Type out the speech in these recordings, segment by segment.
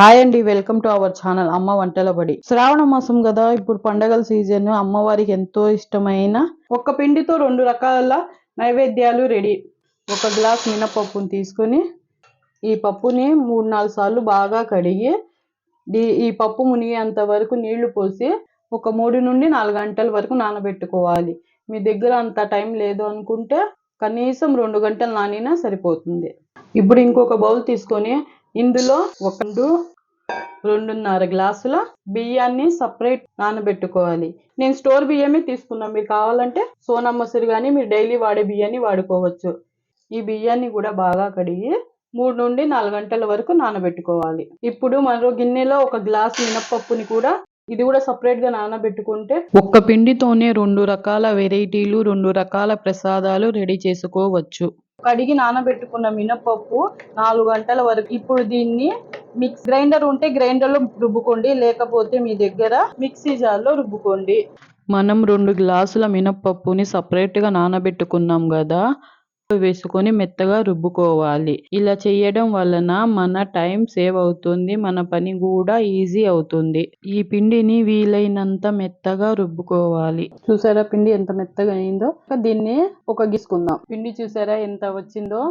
Hi అండి welcome to our channel అమ్మ వంటల బడి. శ్రావణ మాసం కదా ఇప్పుడు పండగల సీజన్ అమ్మవారికి ఎంతో ఇష్టమైన ఒక్క పిండితో రెండు రకాల నైవేద్యాలు రెడీ ఒక గ్లాస్ మినపప్పుని తీసుకొని ఈ పప్పుని మూడు నాలుగు సార్లు బాగా కడిగి ఈ పప్పు మునిగేంత వరకు నీళ్ళు పోసి ఒక మూడు నుండి నాలుగు గంటల వరకు నానబెట్టుకోవాలి. మీ దగ్గర అంత టైం లేదు అనుకుంటే కనీసం రెండు గంటలు నానినా సరిపోతుంది. ఇప్పుడు ఇంకొక బౌల్ తీసుకొని ఇందులో ఒక రెండు రెండున్నర గ్లాసుల బియ్యాన్ని సపరేట్ నానబెట్టుకోవాలి. నేను స్టోర్ బియ్యమే తీసుకున్నాను మీరు కావాలంటే సోనా మసూరి కానీ మీరు డైలీ వాడే బియ్యాన్ని వాడుకోవచ్చు. ఈ బియ్యాన్ని కూడా బాగా కడిగి మూడు నుండి నాలుగు గంటల వరకు నానబెట్టుకోవాలి. ఇప్పుడు మరో గిన్నెలో ఒక గ్లాస్ మినపప్పుని కూడా ఇది కూడా సపరేట్గా నానబెట్టుకుంటే ఒక్క పిండితోనే రెండు రకాల వెరైటీలు రెండు రకాల ప్రసాదాలు రెడీ చేసుకోవచ్చు. కడిగి నానబెట్టుకున్న మినపప్పు నాలుగు గంటల వరకు. ఇప్పుడు దీన్ని మిక్స్ గ్రైండర్ ఉంటే గ్రైండర్లో రుబ్బుకోండి లేకపోతే మీ దగ్గర మిక్సీ జార్లో రుబ్బుకోండి. మనం రెండు గ్లాసుల మినపప్పుని సపరేట్గా నానబెట్టుకున్నాం కదా వేసుకొని మెత్తగా రుబ్బుకోవాలి. ఇలా చేయడం వలన మన టైం సేవ్ అవుతుంది మన పని కూడా ఈజీ అవుతుంది. ఈ పిండిని వీలైనంత మెత్తగా రుబ్బుకోవాలి. చూసారా పిండి ఎంత మెత్తగా అయిందో? దీన్ని ఒక గీసుకుందాం. పిండి చూసారా ఎంత వచ్చిందో?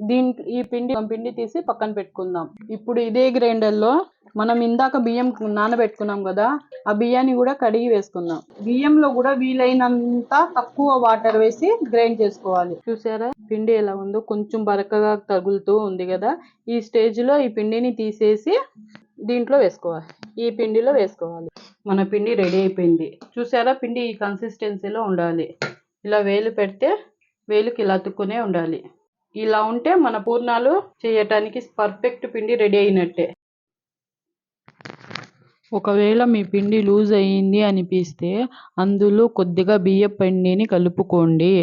దీని ఈ పిండి పిండి తీసి పక్కన పెట్టుకుందాం. ఇప్పుడు ఇదే గ్రైండర్లో మనం ఇందాక బియ్యం నానబెట్టుకున్నాం కదా ఆ బియ్యాన్ని కూడా కడిగి వేసుకుందాం. బియ్యంలో కూడా వీలైనంత తక్కువ వాటర్ వేసి గ్రైండ్ చేసుకోవాలి. చూసారా? పిండి ఎలా ఉందో కొంచెం బరకగా తగులుతూ ఉంది కదా. ఈ స్టేజ్లో ఈ పిండిని తీసేసి దీంట్లో వేసుకోవాలి. ఈ పిండిలో వేసుకోవాలి. మన పిండి రెడీ అయిపోయింది. చూసారా? పిండి ఈ కన్సిస్టెన్సీలో ఉండాలి. ఇలా వేలు పెడితే వేలుకి ఇలా అతుక్కునే ఉండాలి. ఇలా ఉంటే మన పూర్ణాలు చేయటానికి పర్ఫెక్ట్ పిండి రెడీ అయినట్టే. ఒకవేళ మీ పిండి లూజ్ అయ్యింది అనిపిస్తే అందులో కొద్దిగా బియ్య పిండిని కలుపుకోండి.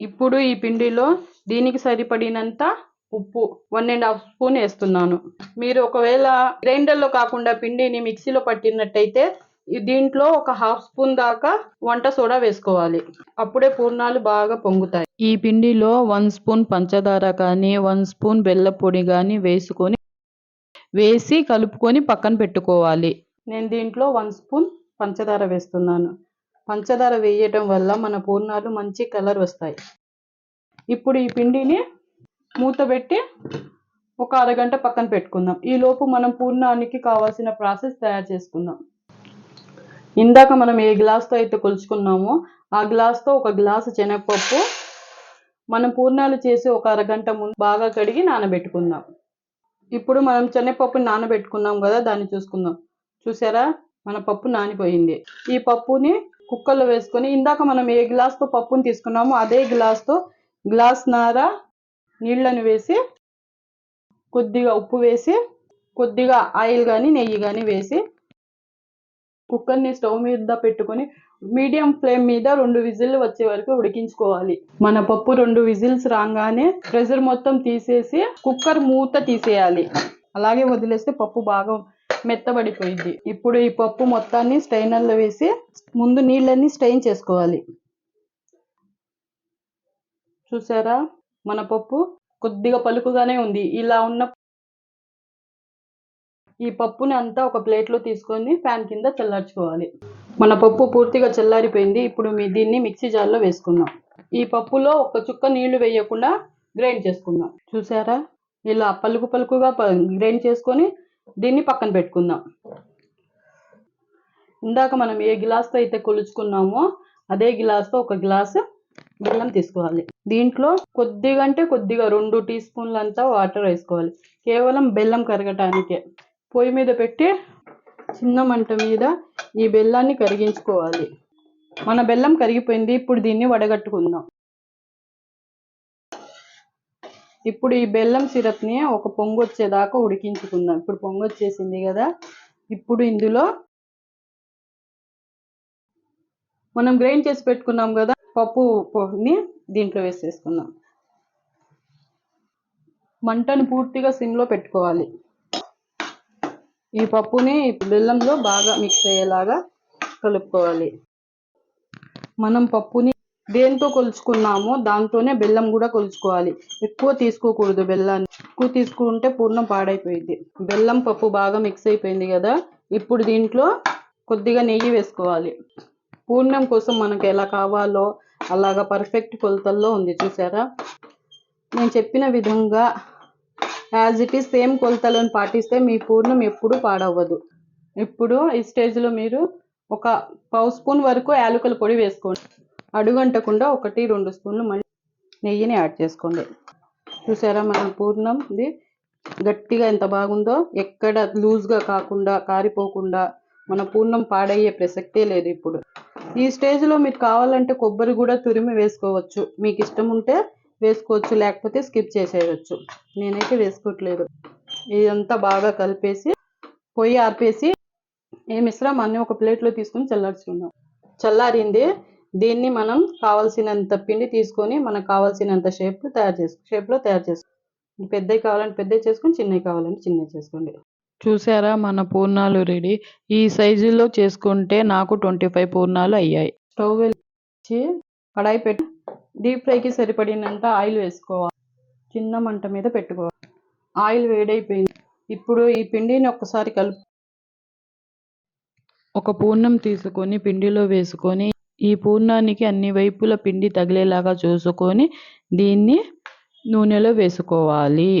ఇప్పుడు ఈ పిండిలో దీనికి సరిపడినంత ఉప్పు వన్ అండ్ హాఫ్ స్పూన్ వేస్తున్నాను. మీరు ఒకవేళ గ్రైండర్లో కాకుండా పిండిని మిక్సీలో పట్టినట్టయితే దీంట్లో ఒక హాఫ్ స్పూన్ దాకా వంట సోడా వేసుకోవాలి. అప్పుడే పూర్ణాలు బాగా పొంగుతాయి. ఈ పిండిలో వన్ స్పూన్ పంచదార కానీ వన్ స్పూన్ బెల్ల పొడి కానీ వేసుకొని వేసి కలుపుకొని పక్కన పెట్టుకోవాలి. నేను దీంట్లో వన్ స్పూన్ పంచదార వేస్తున్నాను. పంచదార వేయటం వల్ల మన పూర్ణాలు మంచి కలర్ వస్తాయి. ఇప్పుడు ఈ పిండిని మూత పెట్టి ఒక అరగంట పక్కన పెట్టుకుందాం. ఈలోపు మనం పూర్ణానికి కావాల్సిన ప్రాసెస్ తయారు చేసుకుందాం. ఇందాక మనం ఏ గ్లాస్తో అయితే కొలుచుకున్నామో ఆ గ్లాస్తో ఒక గ్లాసు శనగపప్పు మనం పూర్ణాలు చేసి ఒక అరగంట ముందు బాగా కడిగి నానబెట్టుకుందాం. ఇప్పుడు మనం శనగపప్పుని నానబెట్టుకున్నాం కదా దాన్ని చూసుకుందాం. చూసారా? మన పప్పు నానిపోయింది. ఈ పప్పుని కుక్కర్లో వేసుకొని ఇందాక మనం ఏ గ్లాస్తో పప్పుని తీసుకున్నామో అదే గ్లాస్తో గ్లాస్ నార నీళ్ళని వేసి కొద్దిగా ఉప్పు వేసి కొద్దిగా ఆయిల్ కానీ నెయ్యి కానీ వేసి కుక్కర్ని స్టవ్ మీద పెట్టుకొని మీడియం ఫ్లేమ్ మీద రెండు విజిల్ వచ్చే వరకు ఉడికించుకోవాలి. మన పప్పు రెండు విజిల్స్ రాగానే ప్రెషర్ మొత్తం తీసేసి కుక్కర్ మూత తీసేయాలి. అలాగే వదిలేస్తే పప్పు బాగా మెత్తబడిపోయింది. ఇప్పుడు ఈ పప్పు మొత్తాన్ని స్ట్రైనర్లో వేసి ముందు నీళ్ళన్నీ స్ట్రెయిన్ చేసుకోవాలి. చూసారా? మన పప్పు కొద్దిగా పలుకుగానే ఉంది. ఇలా ఉన్న ఈ పప్పుని అంతా ఒక ప్లేట్లో తీసుకొని ఫ్యాన్ కింద చల్లార్చుకోవాలి. మన పప్పు పూర్తిగా చల్లారిపోయింది. ఇప్పుడు మీ దీన్ని మిక్సీ జార్లో వేసుకుందాం. ఈ పప్పులో ఒక చుక్క నీళ్ళు వేయకుండా గ్రైండ్ చేసుకుందాం. చూసారా? ఇలా పలుకు పలుకుగా గ్రైండ్ చేసుకొని దీన్ని పక్కన పెట్టుకుందాం. ఇందాక మనం ఏ గ్లాస్తో అయితే కొలుచుకున్నామో అదే గ్లాస్తో ఒక గ్లాసు బెల్లం తీసుకోవాలి. దీంట్లో కొద్దిగా అంటే కొద్దిగా రెండు టీ స్పూన్లంతా వాటర్ వేసుకోవాలి. కేవలం బెల్లం కరగటానికే. పొయ్యి మీద పెట్టి చిన్న మంట మీద ఈ బెల్లాన్ని కరిగించుకోవాలి. మన బెల్లం కరిగిపోయింది. ఇప్పుడు దీన్ని వడగట్టుకుందాం. ఇప్పుడు ఈ బెల్లం సిరప్ని ఒక పొంగు వచ్చేదాకా ఉడికించుకుందాం. ఇప్పుడు పొంగు వచ్చేసింది కదా. ఇప్పుడు ఇందులో మనం గ్రైండ్ చేసి పెట్టుకున్నాం కదా పప్పు దీంట్లో వేసేసుకుందాం. మంటను పూర్తిగా సిమ్లో పెట్టుకోవాలి. ఈ పప్పుని బెల్లంలో బాగా మిక్స్ అయ్యేలాగా కలుపుకోవాలి. మనం పప్పుని దేంతో కొలుచుకున్నామో దాంతోనే బెల్లం కూడా కొలుచుకోవాలి. ఎక్కువ తీసుకోకూడదు బెల్లాన్ని. ఎక్కువ తీసుకుంటే పూర్ణం పాడైపోయింది బెల్లం పప్పు బాగా మిక్స్ అయిపోయింది కదా ఇప్పుడు దీంట్లో కొద్దిగా నెయ్యి వేసుకోవాలి. పూర్ణం కోసం మనకు ఎలా కావాలో అలాగా పర్ఫెక్ట్ కొలతల్లో ఉంది చూసారా? నేను చెప్పిన విధంగా యాజ్ ఇట్ ఈస్ సేమ్ కొలతలను పాటిస్తే మీ పూర్ణం ఎప్పుడూ పాడవ్వదు. ఇప్పుడు ఈ స్టేజ్లో మీరు ఒక పావు స్పూన్ వరకు యాలకుల పొడి వేసుకోండి. అడుగంటకుండా ఒకటి రెండు స్పూన్లు మళ్ళీ నెయ్యిని యాడ్ చేసుకోండి. చూసారా మన పూర్ణం ఇది గట్టిగా ఎంత బాగుందో? ఎక్కడ లూజ్గా కాకుండా కారిపోకుండా మన పూర్ణం పాడయ్యే ప్రసక్తే లేదు ఇప్పుడు. ఈ స్టేజ్లో మీకు కావాలంటే కొబ్బరి కూడా తురిమి వేసుకోవచ్చు. మీకు ఇష్టం ఉంటే వేసుకోవచ్చు లేకపోతే స్కిప్ చేసేయచ్చు. నేనైతే వేసుకోవట్లేదు. ఇదంతా బాగా కలిపేసి పొయ్యి ఆర్పేసి ఈ మిశ్రమాన్ని ఒక ప్లేట్లో తీసుకొని చల్లార్చుకుందాం. చల్లారింది దీన్ని మనం కావాల్సినంత పిండి తీసుకొని మనకు కావాల్సినంత షేప్ తయారు చేసుకో షేప్లో తయారు చేసుకోండి పెద్దవి కావాలంటే పెద్దవి చేసుకొని చిన్నవి కావాలంటే చిన్నవి చేసుకోండి. చూసారా మన పూర్ణాలు రెడీ. ఈ సైజులో చేసుకుంటే నాకు ట్వంటీ ఫైవ్ పూర్ణాలు అయ్యాయి. స్టవ్ వెళ్ళి కడాయి పెట్టి డీప్ ఫ్రైకి సరిపడినంత ఆయిల్ వేసుకోవాలి. చిన్న మంట మీద పెట్టుకోవాలి. ఆయిల్ వేడైపోయింది. ఇప్పుడు ఈ పిండిని ఒక్కసారి కలుపు ఒక పూర్ణం తీసుకొని పిండిలో వేసుకొని ఈ పూర్ణానికి అన్ని వైపుల పిండి తగిలేలాగా చూసుకొని దీన్ని నూనెలో వేసుకోవాలి.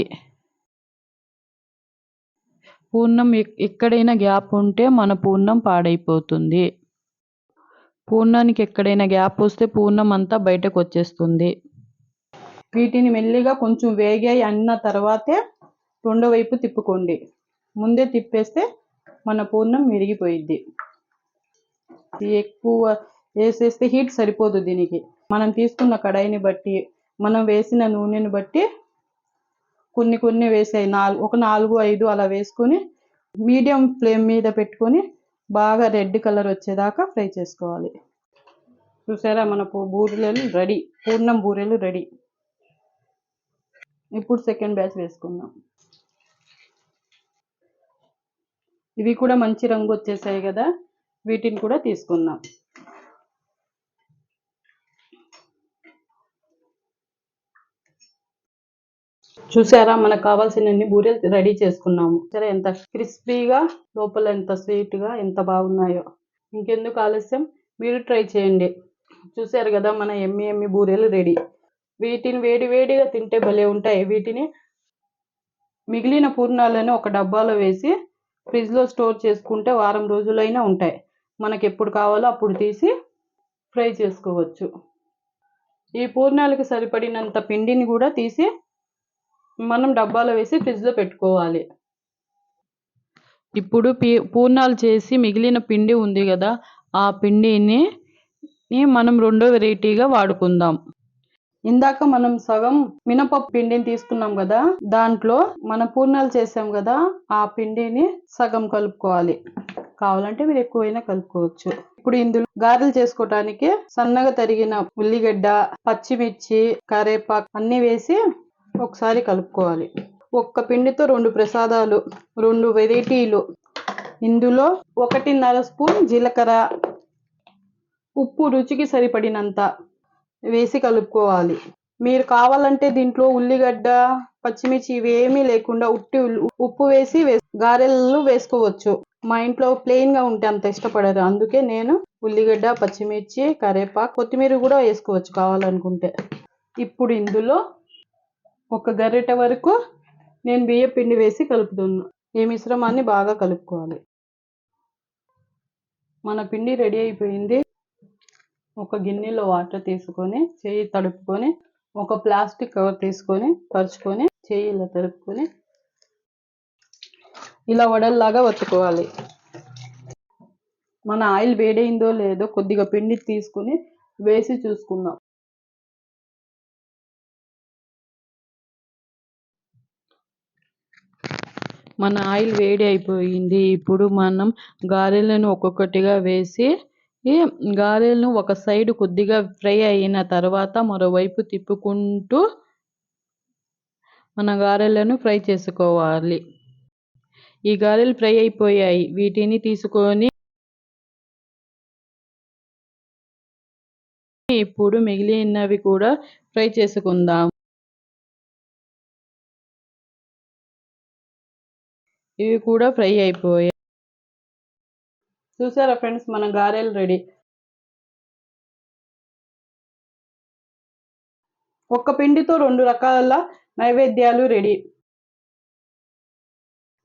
పూర్ణం ఎక్- ఎక్కడైనా గ్యాప్ ఉంటే మన పూర్ణం పాడైపోతుంది. పూర్ణానికి ఎక్కడైనా గ్యాప్ వస్తే పూర్ణం అంతా బయటకు వచ్చేస్తుంది. వీటిని మెల్లిగా కొంచెం వేగాయి అన్న తర్వాతే రెండో వైపు తిప్పుకోండి. ముందే తిప్పేస్తే మన పూర్ణం విరిగిపోయిద్ది. ఎక్కువ వేసేస్తే హీట్ సరిపోదు దీనికి. మనం తీసుకున్న కడాయిని బట్టి మనం వేసిన నూనెని బట్టి కొన్ని కొన్ని వేసాయి. నాలుగు ఒక నాలుగు ఐదు అలా వేసుకొని మీడియం ఫ్లేమ్ మీద పెట్టుకొని బాగా రెడ్ కలర్ వచ్చేదాకా ఫ్రై చేసుకోవాలి. చూసారా మన బూరెలు రెడీ పూర్ణం బూరెలు రెడీ. ఇప్పుడు సెకండ్ బ్యాచ్ వేసుకుందాం. ఇవి కూడా మంచి రంగు వచ్చేసాయి కదా వీటిని కూడా తీసుకుందాం. చూసారా? మనకు కావాల్సినన్ని బూరెలు రెడీ చేసుకున్నాము. సరే ఎంత క్రిస్పీగా లోపల ఎంత స్వీట్గా ఎంత బాగున్నాయో. ఇంకెందుకు ఆలస్యం? మీరు ట్రై చేయండి. చూసారు కదా మన ఎమ్మి ఎమ్మి బూరెలు రెడీ. వీటిని వేడి వేడిగా తింటే భలే ఉంటాయి. వీటిని మిగిలిన పూర్ణాలను ఒక డబ్బాలో వేసి ఫ్రిడ్జ్లో స్టోర్ చేసుకుంటే వారం రోజులైనా ఉంటాయి. మనకి ఎప్పుడు కావాలో అప్పుడు తీసి ఫ్రై చేసుకోవచ్చు. ఈ పూర్ణాలకు సరిపడినంత పిండిని కూడా తీసి మనం డబ్బాలో వేసి ఫ్రిడ్జ్లో పెట్టుకోవాలి. ఇప్పుడు పీ పూర్ణాలు చేసి మిగిలిన పిండి ఉంది కదా ఆ పిండిని మనం రెండో వెరైటీగా వాడుకుందాం. ఇందాక మనం సగం మినపప్పు పిండిని తీసుకున్నాం కదా దాంట్లో మన పూర్ణాలు చేసాం కదా ఆ పిండిని సగం కలుపుకోవాలి. కావాలంటే మీరు ఎక్కువైనా కలుపుకోవచ్చు. ఇప్పుడు ఇందులో గారెలు చేసుకోవటానికి సన్నగా తరిగిన ఉల్లిగడ్డ పచ్చిమిర్చి కరేపాకు అన్ని వేసి ఒకసారి కలుపుకోవాలి. ఒక్క పిండితో రెండు ప్రసాదాలు రెండు వెరైటీలు. ఇందులో ఒకటిన్నర స్పూన్ జీలకర్ర. ఉప్పు రుచికి సరిపడినంత వేసి కలుపుకోవాలి. మీరు కావాలంటే దీంట్లో ఉల్లిగడ్డ పచ్చిమిర్చి ఇవేమీ లేకుండా ఉట్టి ఉప్పు వేసి గారెలు వేసుకోవచ్చు. మా ఇంట్లో ప్లెయిన్గా ఉంటే అంత ఇష్టపడరు. అందుకే నేను ఉల్లిగడ్డ పచ్చిమిర్చి కరేపాకు కొత్తిమీర కూడా వేసుకోవచ్చు కావాలనుకుంటే. ఇప్పుడు ఇందులో ఒక గరిటె వరకు నేను బియ్య పిండి వేసి కలుపుతున్నా. ఈ మిశ్రమాన్ని బాగా కలుపుకోవాలి. మన పిండి రెడీ అయిపోయింది. ఒక గిన్నెలో వాటర్ తీసుకొని చేయి తడుపుకొని ఒక ప్లాస్టిక్ కవర్ తీసుకొని పరుచుకొని చేయి ఇలా తడుపుకొని ఇలా వడల్లాగా వత్తుకోవాలి. మన ఆయిల్ వేడైందో లేదో కొద్దిగా పిండి తీసుకుని వేసి చూసుకుందాం. మన ఆయిల్ వేడి అయిపోయింది. ఇప్పుడు మనం గారెలను ఒక్కొక్కటిగా వేసి గారెలను ఒక సైడ్ కొద్దిగా ఫ్రై అయిన తర్వాత మరోవైపు తిప్పుకుంటూ మన గారెలను ఫ్రై చేసుకోవాలి. ఈ గారెలు ఫ్రై అయిపోయాయి. వీటిని తీసుకొని ఇప్పుడు మిగిలినవి కూడా ఫ్రై చేసుకుందాం. ఇవి కూడా ఫ్రై అయిపోయాయి. చూసారా ఫ్రెండ్స్ మన గారెలు రెడీ. ఒక్క పిండితో రెండు రకాల నైవేద్యాలు రెడీ.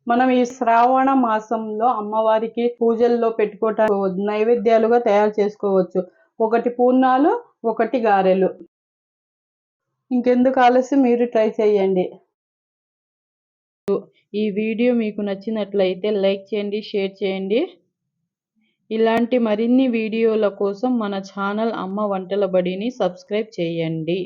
మనం ఈ శ్రావణ మాసంలో అమ్మవారికి పూజల్లో పెట్టుకోవటానికి నైవేద్యాలుగా తయారు చేసుకోవచ్చు. ఒకటి పూర్ణాలు ఒకటి గారెలు. ఇంకెందుకు ఆలస్యం? మీరు ట్రై చేయండి. ఈ వీడియో మీకు నచ్చినట్లయితే లైక్ చేయండి షేర్ చేయండి. ఇలాంటి మరిన్ని వీడియోల కోసం మన ఛానల్ అమ్మ వంటల బడిని సబ్స్క్రైబ్ చేయండి.